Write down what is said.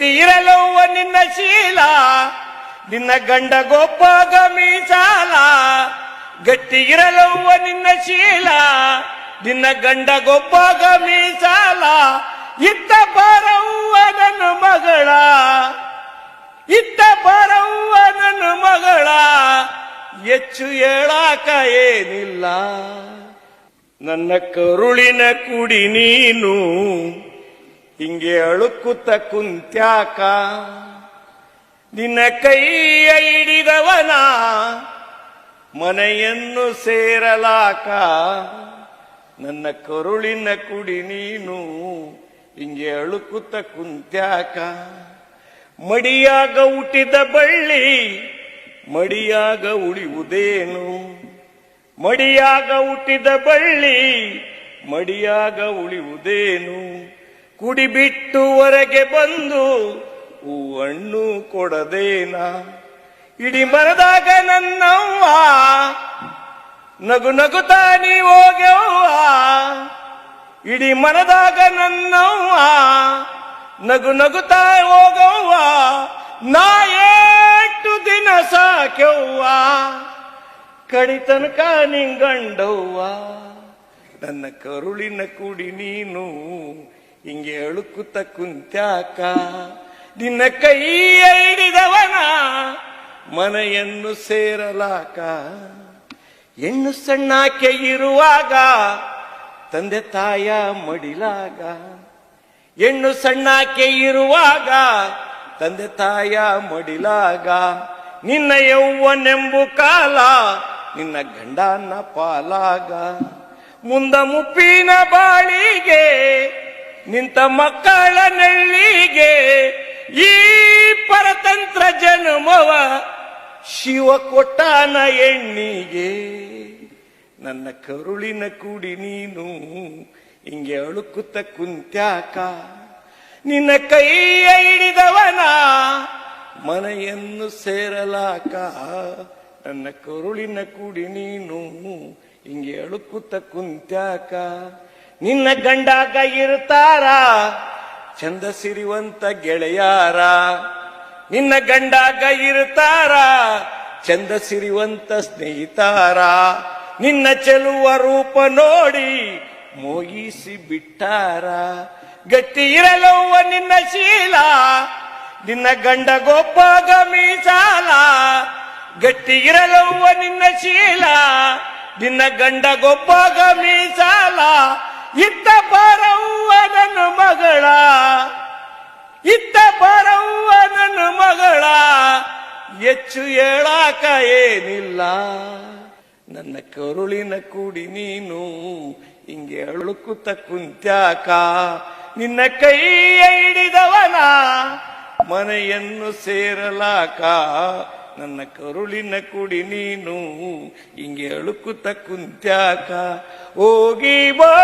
ಗಟ್ಟಿ ಇರಲವ್ವ ನಿನ್ನ ಶೀಲ, ನಿನ್ನ ಗಂಡ ಗೊಬ್ಬ ಮೀಸಾಲ. ಗಟ್ಟಿ ಇರಲವ್ವ ನಿನ್ನ ಶೀಲ, ನಿನ್ನ ಗಂಡ ಗೊಬ್ಬ ಮೀಸಾಲ. ಇತ್ತ ಬಾರವ್ವ ನನ್ನ ಮಗಳ ಇತ್ತ ಬಾರವ್ವ ನನ್ನ ಮಗಳ. ಹೆಚ್ಚು ಹೇಳಾಕ ಏನಿಲ್ಲ. ನನ್ನ ಕರುಳಿನ ಕುಡಿ ನೀನು ಹಿಂಗೆ ಅಳುಕುತ್ತ ಕುಂತ್ಯಾಕ, ನಿನ್ನ ಕೈಯ ಹಿಡಿದವನ ಮನೆಯನ್ನು ಸೇರಲಾಕ, ನನ್ನ ಕರುಳಿನ ಕುಡಿ ನೀನು ಹಿಂಗೆ ಅಳುಕುತ್ತ ಕುಂತ್ಯಾಕ. ಮಡಿಯಾಗ ಹುಟ್ಟಿದ ಬಳ್ಳಿ, ಮಡಿಯಾಗ ಉಳಿಯುವುದೇನು? ಮಡಿಯಾಗ ಹುಟ್ಟಿದ ಬಳ್ಳಿ, ಮಡಿಯಾಗ ಉಳಿಯುವುದೇನು? ಕುಡಿಬಿಟ್ಟು ಹೊರಗೆ ಬಂದು ಹೂವಣ್ಣು ಕೊಡದೇನ? ಇಡಿ ಮರದಾಗ ನನ್ನವ್ವ, ನಗು ನಗುತ್ತಾ ನೀ ಹೋಗ್ಯವ್ವ. ಇಡಿ ಮರದಾಗ ನನ್ನವ್ವ, ನಗು ನಗುತ್ತಾ ಹೋಗವ್ವ ನಾ ಎಷ್ಟು ದಿನ ಸಾಕ್ಯವ್ವ ಕಡಿತನಕ ನಿಂಗಂಡವ್ವ. ನನ್ನ ಕರುಳಿನ ಕುಡಿ ನೀನು ಹಿಂಗೆ ಅಳುಕುತ್ತ ಕುಂತ್ಯಾಕ, ನಿನ್ನ ಕೈ ಹಿಡಿದವನ ಮನೆಯನ್ನು ಸೇರಲಾಕ. ಹೆಣ್ಣು ಸಣ್ಣಾಕೆ ಇರುವಾಗ, ತಂದೆ ತಾಯ ಮಡಿಲಾಗ. ಹೆಣ್ಣು ಸಣ್ಣಾಕೆ ಇರುವಾಗ, ತಂದೆ ತಾಯ ಮಡಿಲಾಗ. ನಿನ್ನ ಯೌವನೆಂಬು ಕಾಲ, ನಿನ್ನ ಗಂಡನ ಪಾಲಾಗ. ಮುಂದ ಮುಪ್ಪಿನ ಬಾಳಿಗೆ ನಿಂತ ಮಕ್ಕಳ ನಳ್ಳಿಗೆ ಈ ಪರತಂತ್ರ ಜನ್ಮವ ಶಿವ ಕೊಟ್ಟಾನ ಎಣ್ಣಿಗೆ. ನನ್ನ ಕರುಳಿನ ಕುಡಿ ನೀನು, ಹಿಂಗೆ ಅಳುಕುತ್ತ ಕುಂತ್ಯಾಕ. ನಿನ್ನ ಕೈಯ ಹಿಡಿದವನ ಮನೆಯನ್ನು ಸೇರಲಾಕ. ನನ್ನ ಕರುಳಿನ ಕುಡಿ ನೀನು, ಹಿಂಗೆ ಅಳುಕುತ್ತ ಕುಂತ್ಯಾಕ. ನಿನ್ನ ಗಂಡಾಗ ಇರ್ತಾರ ಚಂದ ಸಿರಿವಂತ ಗೆಳೆಯಾರ. ನಿನ್ನ ಗಂಡಾಗ ಇರ್ತಾರ ಚಂದ ಸಿರಿವಂತ ಸ್ನೇಹಿತಾರ. ನಿನ್ನ ಚೆಲುವ ರೂಪ ನೋಡಿ ಮೋಗಿಸಿ ಬಿಟ್ಟಾರ. ಗಟ್ಟಿ ಇರಲವ್ವ ನಿನ್ನ ಶೀಲ, ನಿನ್ನ ಗಂಡ ಗೊಬ್ಬ ಮೀಸಾಲ. ಗಟ್ಟಿ ಇರಲವ್ವ ನಿನ್ನ ಶೀಲ, ನಿನ್ನ ಗಂಡ ಗೊಬ್ಬ ಮೀಸಾಲ. ಹೆಚ್ಚು ಹೇಳಾಕ ಏನಿಲ್ಲ. ನನ್ನ ಕರುಳಿನ ಕೂಡಿ ನೀನು, ಹಿಂಗೆ ಅಳುಕುತ್ತ ಕುಂತ್ಯಾಕ. ನಿನ್ನ ಕೈಯ ಹಿಡಿದವನ, ಮನೆಯನ್ನು ಸೇರಲಾಕ. ನನ್ನ ಕರುಳಿನ ಕುಡಿ ನೀನು, ಹಿಂಗೆ ಅಳುಕುತ ಕುಂತ್ಯಾಕ. ಹೋಗಿ ಬಾ